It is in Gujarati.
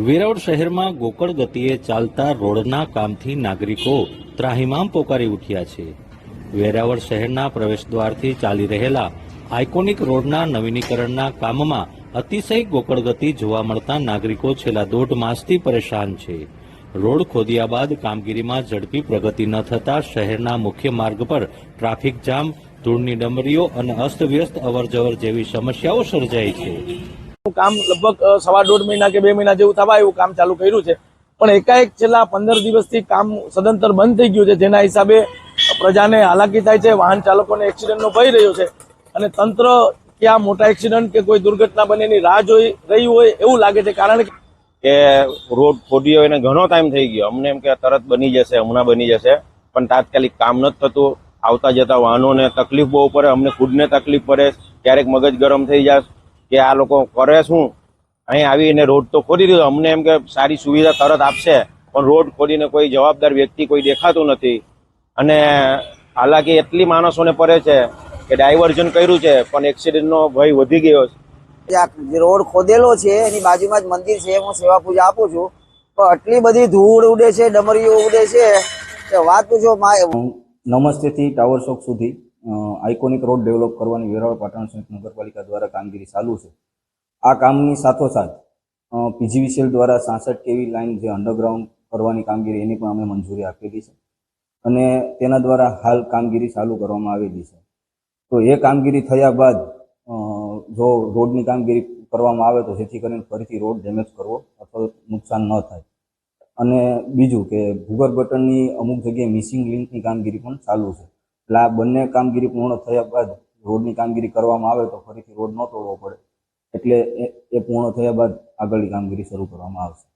વેરાવળ શહેરમાં ગોકળ ગતિએ ચાલતા રોડના કામથી નાગરિકો ત્રાહિમામ પોકારી ઉઠ્યા છે. વેરાવળ શહેરના પ્રવેશદ્વારથી ચાલી રહેલા આઇકોનિક રોડના નવીનીકરણના કામમાં અતિશય ગોકળ ગતિ જોવા મળતા નાગરિકો છેલ્લા દોઢ માસથી પરેશાન છે. રોડ ખોદ્યા બાદ કામગીરીમાં ઝડપી પ્રગતિ ન થતા શહેરના મુખ્ય માર્ગ પર ટ્રાફિક જામ, ધૂળની ડમરીઓ અને અસ્તવ્યસ્ત અવરજવર જેવી સમસ્યાઓ સર્જાઈ છે. કામ લગભગ સવા દોઢ મહિના કે બે મહિના જેવું થવા એવું કામ ચાલુ કર્યું છે. પણ એકાએક છેલ્લા પંદર દિવસથી કામ સદંતર બંધ થઈ ગયું છે, જેના હિસાબે પ્રજાને હાલાકી થાય છે, વાહન ચાલકોને એક્સિડન્ટનો ભય રહ્યો છે. અને તંત્ર ક્યાં મોટા એક્સિડન્ટ કે કોઈ દુર્ઘટના બને એની રાહ જોઈ રહી હોય એવું લાગે છે, કારણ કે રોડ ખોદ્યો હોય ઘણો ટાઈમ થઈ ગયો. અમને એમ કે તરત બની જશે, હમણાં બની જશે. પણ તાત્કાલિક કામ નથી થતું. આવતા જતા વાહનોને તકલીફ બહુ પડે, અમને ખુદને તકલીફ પડે. ક્યારેક મગજ ગરમ થઈ જાય. કે આ લોકો કરે શું? અહીં આવીને રોડ તો ખોદી દીધો. અમને એમ કે સારી સુવિધા તરત આપશે પણ રોડ ખોદીને કોઈ જવાબદાર વ્યક્તિ કોઈ દેખાતું નથી. અને હાલાકી એટલી માણસોને પડે છે કે ડાયવર્ઝન કર્યું છે પણ એક્સિડન્ટનો ભય વધી ગયો છે. જે રોડ ખોદેલો છે એની બાજુમાં જ મંદિર છે હું સેવા પૂજા આપું છું. તો આટલી બધી ધૂળ ઉડે છે ડમરીઓ ઉડે છે કે વાત પૂછો માં નમસ્તેથી ટાવર ચોક સુધી આઇકોનિક રોડ ડેવલપ કરવાની વેરાવળ પાટણ સંયુક્ત નગરપાલિકા દ્વારા કામગીરી ચાલુ છે. આ કામની સાથોસાથ પીજીવીસીએલ દ્વારા સાસઠ કેવી લાઇન જે અંડરગ્રાઉન્ડ કરવાની કામગીરી એની પણ અમે મંજૂરી આપેલી છે. અને તેના દ્વારા હાલ કામગીરી ચાલુ કરવામાં આવેલી છે. તો એ કામગીરી થયા બાદ જો રોડની કામગીરી કરવામાં આવે તો જેથી કરીને ફરીથી રોડ ડેમેજ કરવો અથવા નુકસાન ન થાય. અને બીજું કે ભૂગર્ભ બટનની અમુક જગ્યાએ મિસિંગ લિંકની કામગીરી પણ ચાલુ છે. એટલે બંને કામગીરી પૂર્ણ થયા બાદ રોડની કામગીરી કરવામાં આવે તો ફરીથી રોડ ન તોડવો પડે. એટલે એ એ પૂર્ણ થયા બાદ આગળની કામગીરી શરૂ કરવામાં આવશે.